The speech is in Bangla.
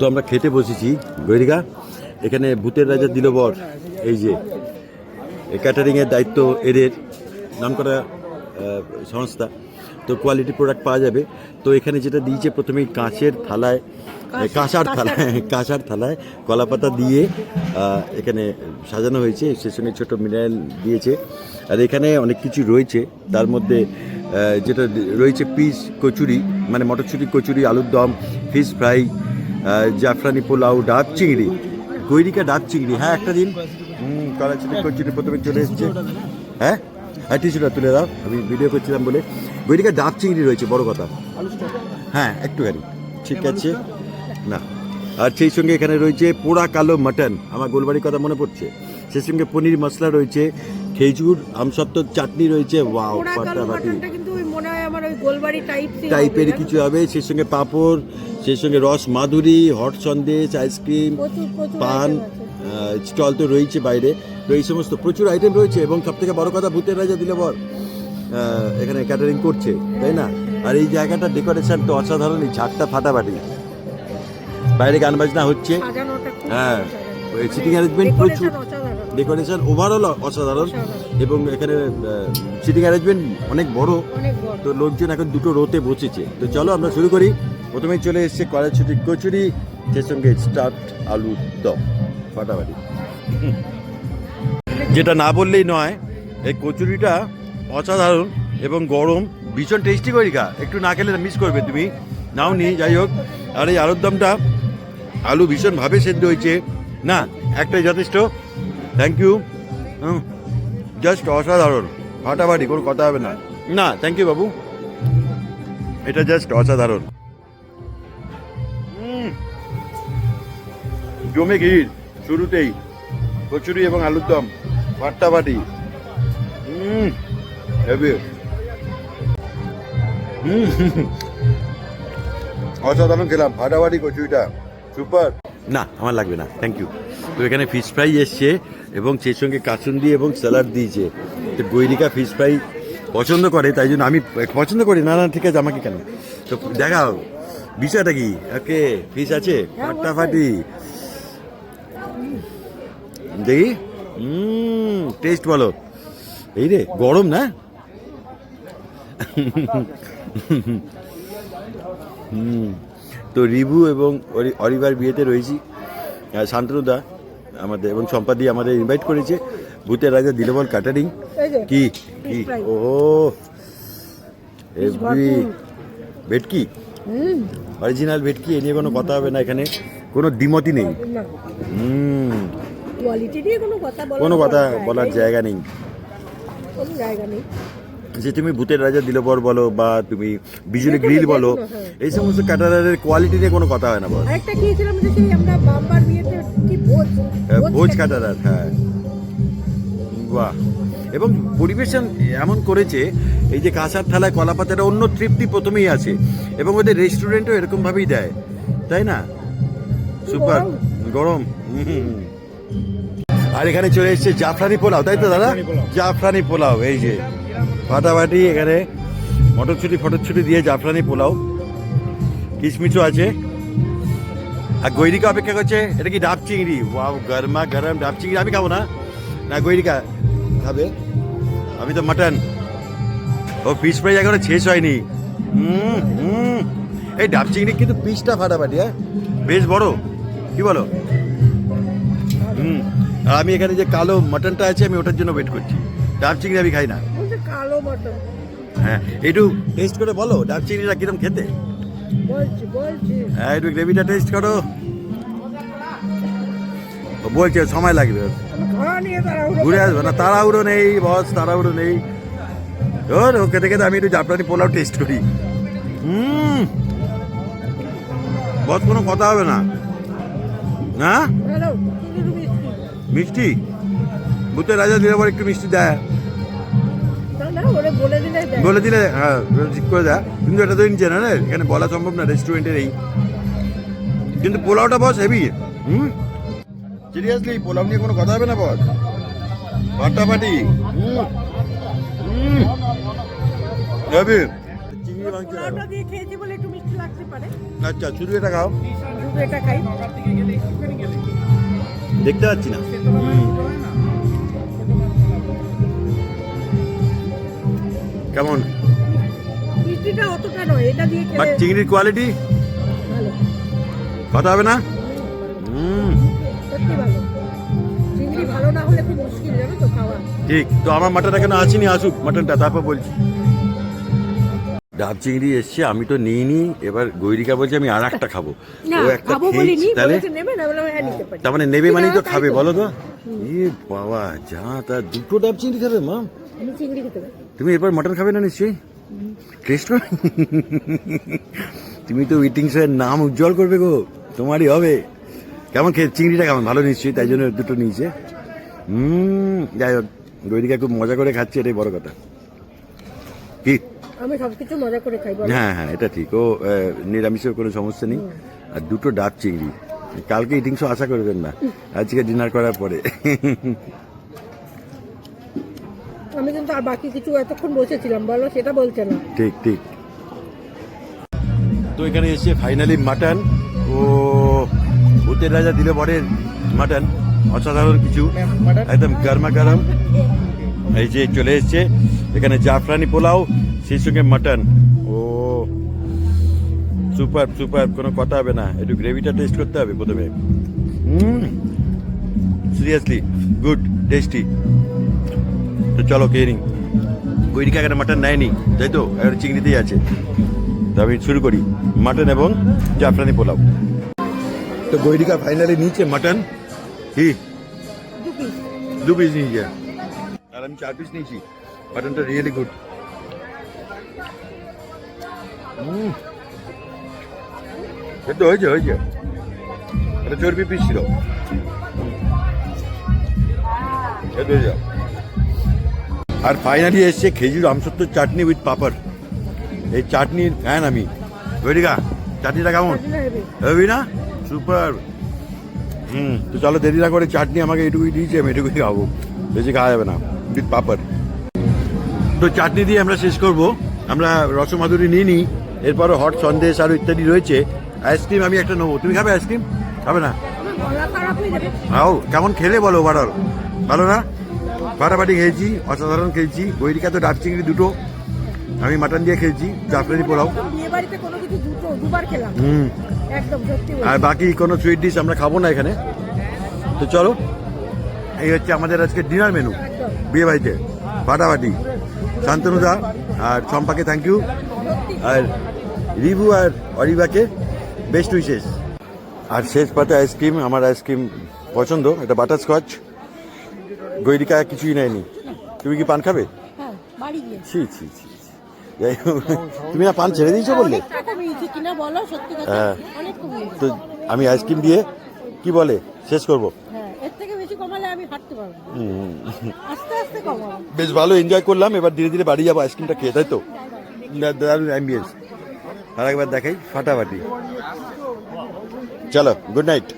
তো আমরা খেতে বসেছি। গৈরিকা এখানে ভূতের রাজা দিলবর এই যে ক্যাটারিংয়ের দায়িত্ব এদের নাম করা সংস্থা। তো কোয়ালিটি প্রোডাক্ট পাওয়া যাবে। তো এখানে যেটা দিয়েছে প্রথমেই কাঁচের থালায় কাঁসার থালায় কাঁসার থালায় কলাপাতা দিয়ে এখানে সাজানো হয়েছে। সে সঙ্গে ছোটো মিনারেল দিয়েছে। আর এখানে অনেক কিছু রয়েছে। তার মধ্যে যেটা রয়েছে পিস কচুরি মানে মটরশুঁটি কচুরি আলুর দম ফিশ ফ্রাই জাফরানি পোলাও ডাব চিংড়ি গৈরিকা ডাব চিংড়ি হ্যাঁ একটা দিন। হুম কড়াইশুটি কচুরি প্রথমে চলে এসছে। হ্যাঁ হ্যাঁ টিসুটা তুলে দাও আমি ভিডিও করছিলাম বলে। গৈরিকা ডাব চিংড়ি রয়েছে বড় কথা। হ্যাঁ একটুখানি ঠিক আছে। না আর সেই সঙ্গে এখানে রয়েছে পোড়া কালো মাটন আমার গোলবাড়ির কথা মনে পড়ছে। সেই সঙ্গে পনির মশলা রয়েছে খেজুর আমসত্ত্বর চাটনি রয়েছে ওয়াও টাইপ টাইপের কিছু হবে সেই সঙ্গে পাঁপড় সেই সঙ্গে রস মাধুরী hot sandesh ice cream paan stall তো রয়েছে বাইরে। তো এই সমস্ত প্রচুর আইটেম রয়েছে এবং সব থেকে বড় কথা ভূতের রাজা দিলে বর এখানে ক্যাটারিং করছে তাই না? আর এই জায়গাটা ডেকোরেশন তো অসাধারণ এই ছাদটা ফাটাফাটি। বাইরে গান বাজনা হচ্ছে। হ্যাঁ সিটিং অ্যারেঞ্জমেন্ট প্রচুর। ডেকোরেশন ওভারঅল অসাধারণ। এবং এখানে সিটিং অ্যারেঞ্জমেন্ট অনেক বড়। তো লোকজন এখন দুটো রোতে বসেছে। তো চলো আমরা শুরু করি। প্রথমেই চলে এসছে কড়াইশুটি কচুরি, সেই সঙ্গে স্টার্ট আলু দম, ফাটাফাটি। যেটা না বললেই নয়, এই কচুরিটা অসাধারণ এবং গরম, ভীষণ টেস্টি করিকা একটু না খেলে মিস করবে তুমি। নাও নি, যাই হোক। আর এই আলুর দমটা, আলু ভীষণভাবে সেদ্ধ হয়েছে। না, একটাই যথেষ্ট। থ্যাংক ইউ জাস্ট অসাধারণ। ফাটাফাটি, কোনো কথা হবে না। না থ্যাংক ইউ বাবু। এটা জাস্ট অসাধারণ। জমে ঘির শুরুতেই কচুরি এবং আলুর দম হেভি। উম, অসাধারণ খেলাম ফাটাফাটি কচুরিটা। সুপার। না আমার লাগবে না থ্যাংক ইউ তো এখানে ফিশ ফ্রাই এসছে এবং সেই সঙ্গে কাসুন্দি এবং স্যালাড দিয়েছে। তো গৈরিকা ফিশ ফ্রাই পছন্দ করে তাই জন্য আমি পছন্দ করি। না না ঠিক আছে আমাকে কেন? তো দেখাও বিষয়টা কি? ওকে ফিশ আছে ফাটাফাটি দেখি? টেস্ট বলো এই রে গরম না? হুম তো রিভু এবং অরি- অরিবার বিয়েতে রয়েছি। শান্তনুদা আমাদের এবং সম্পাদি আমাদের ইনভাইট করেছে। ভূতের রাজা দিলবল ক্যাটারিং কি? কি? ও ভেটকি? অরিজিনাল ভেটকি এ নিয়ে কোনো কথা হবে না এখানে। কোনো দ্বিমতি নেই। হুম। কোয়ালিটি নিয়ে কোনো কথা বলার কোনো কথা বলার জায়গা নেই। কোনো জায়গা নেই। যে তুমি ভূতের রাজা দিলবর বলো বা তুমি বিজুলি গ্রিল বলো হ্যাঁ। এই সমস্ত ক্যাটারারের কোয়ালিটি নিয়ে কোনো কথা হয় না বল আরেকটা খেয়েছিলাম যে সেই আমরা বাম্বার বিয়েতে কি ভোজ হ্যাঁ, ভোজ কাটারার হ্যাঁ। বাহ। এবং পরিবেশন এমন করেছে এই যে কাঁসার থালায় কলা পাতাটা অন্য তৃপ্তি প্রথমেই আছে এবং ওদের রেস্টুরেন্টও এরকমভাবেই দেয়। তাই না? সুপার। গরম। হুম। আর এখানে চলে এসেছে জাফরানি পোলাও তাই তো দাদা? জাফরানি পোলাও। এই যে ফাটাফাটি এখানে মটরছুটি ফটরছুটি দিয়ে জাফরানি পোলাও। কিশমিচও আছে। আর গৈরিকা অপেক্ষা করছে এটা কি ডাব চিংড়ি? ওয়াও গরমা গরম ডাব চিংড়ি। আমি খাব না? না গৈরিকা খাবে। আমি তো মাটন। ও পিস ফ্রাই এখনও শেষ হয়নি। হুম হুম। এই ডাব চিংড়ি কিন্তু পিসটা ফাটাফাটি হ্যাঁ? বেশ বড়। কি বলো? হুম। আর আমি এখানে যে কালো মাটনটা আছে আমি ওটার জন্য ওয়েট করছি। ডাব চিংড়ি আমি খাই না। কালো মটন হ্যাঁ একটু টেস্ট করে বলো ডাব চিংড়িটা কিরম খেতে? হ্যাঁ একটু গ্রেভিটা টেস্ট করো। বলছে সময় লাগবে। ঘুরে আসবে না তাড়াহুড়ো নেই বস তাড়াহুড়ো নেই। ওর ও খেতে খেতে আমি একটু জাফরানি পোলাও টেস্ট করি। হুম। বস কোনো কথা হবে না। শুধু মিষ্টি? ভূতের রাজা দিলে পর একটু মিষ্টি দেয়। না না ওরে বলে দিলে দেয়। বলে দিলে হ্যাঁ ঠিক করে দেয়। কিন্তু এটা তো নিচে না রে এখানে বলা সম্ভব না রেস্টুরেন্টের এই। কিন্তু পোলাওটা বস হেভি। হুম? সিরিয়াসলি পোলাও নিয়ে কোনো কথা হবে না বস? ফাটাফাটি হেভি আচ্ছা শুধু এটা খাও। শুধু এটা খাই। দেখতে পাচ্ছি না। কেমন? বাট চিংড়ির কোয়ালিটি কথা হবে না? হুম। ঠিক। তো আমার মাটন এখনও আসেনি আসুক মাটনটা তারপর বলছি। ডাব চিংড়ি এসছে আমি তো নিইনি এবার গৈরিকা বলছে আমি আর একটা খাব ও একটা খেয়েছি, তাহলে না হ্যাঁ তার মানে নেবে মানেই তো খাবে বলো তো। এ বাবা যা তা দুটো ডাব চিংড়ি খাবে মা? তুমি এরপর মাটন খাবে না নিশ্চয়ই? টেস্ট তুমি তো উইটিংস এর নাম উজ্জ্বল করবে গো তোমারই হবে। কেমন খেয়ে চিংড়িটা কেমন? ভালো নিশ্চয়ই তাই জন্য দুটো নিয়েছে। হুম যাই হোক গৈরিকা খুব মজা করে খাচ্ছে এটাই বড় কথা। কি? আমি সব কিছু মজা করে খাই হ্যাঁ হ্যাঁ এটা ঠিক। ও নিরামিষের কোনো সমস্যা নেই। আর দুটো ডাব চিংড়ি। কালকে ইটিং শো আশা করবেন না। আজকে ডিনার করার পরে। আমি কিন্তু আর বাকি কিছু এতক্ষণ বসেছিলাম বলো সেটা বলছে না। ঠিক ঠিক। তো এখানে এসে ফাইনালি মাটন ও ভূতের রাজা দিলে বরের মাটন অসাধারণ কিছু। একদম গরমা গরম। এই যে চলে এসছে এখানে জাফরানি পোলাও সেই সঙ্গে মাটন। ও সুপার সুপার কোনো কথা হবে না। একটু গ্রেভিটা টেস্ট করতে হবে প্রথমে। হুম সিরিয়াসলি গুড টেস্টি তো চলো খেয়ে নিই। গৈরিকা এখানে মাটন নেয়নি তাই তো? এবার চিংড়িতেই আছে। তো আমি শুরু করি। মাটন এবং জাফরানি পোলাও। তো গৈরিকা ফাইনালি নিচে মাটন। কি? দু পিস নিয়েছে। আর আমি চার পিস নিয়েছি। মাটনটা রিয়েলি গুড তো হয়েছে হয়েছে। এটা চর্বি পিস ছিল। এটা হয়ে যাও আর ফাইনালি এসছে খেজুর আমসত্ব চাটনি উইথ পাপড়। এই চাটনির ফ্যান আমি। গৈরিকা চাটনিটা কেমন? হেবি না? সুপার হুম তো চলো দেরি না করে চাটনি আমাকে এটুকুই দিয়েছে আমি এটুকুই খাব। বেশি খাওয়া যাবে না উইথ পাপড়। তো চাটনি দিয়ে আমরা শেষ করব। আমরা রসমাধুরি নিয়ে নিই এরপরও হট সন্দেশ আরও ইত্যাদি রয়েছে। আইসক্রিম আমি একটা নেব। তুমি খাবে আইসক্রিম? খাবে না? আও, কেমন খেলে বলো ওভারঅল ভালো না? ফাটাফাটি খেয়েছি, অসাধারণ খেয়েছি গৈরিকা তো ডাব চিংড়ি দুটো। আমি মাটন দিয়ে খেয়েছি জাফরানি পোলাও। হুম। আর বাকি কোনো সুইট ডিশ আমরা খাব না এখানে। তো চলো, এই হচ্ছে আমাদের আজকে ডিনার মেনু বিয়ে বাড়িতে। ফাটাফাটি শান্তনুদা আর চম্পাকে থ্যাংক ইউ আর রিভু আর অরিবাকে বেস্ট উইশেস আর শেষ পাতে আইসক্রিম আমার আইসক্রিম পছন্দ এটা বাটার স্কচ গৈরিকা কিছুই নেয়নি। তুমি কি পান খাবে? হ্যাঁ ছি ছি ছি ছি। যাই হোক, তুমি না পান ছেড়ে দিয়েছ বললে? হ্যাঁ। তো আমি আইসক্রিম দিয়ে কি বলে? শেষ করব? হ্যাঁ এর থেকে বেশি ভালো এনজয় করলাম এবার ধীরে ধীরে বাড়ি যাব আইসক্রিমটা খেয়ে তাই তো? দা- দারুণ অ্যাম্বিয়েন্স আর একবার দেখাই ফাটাফাটি। চলো গুড নাইট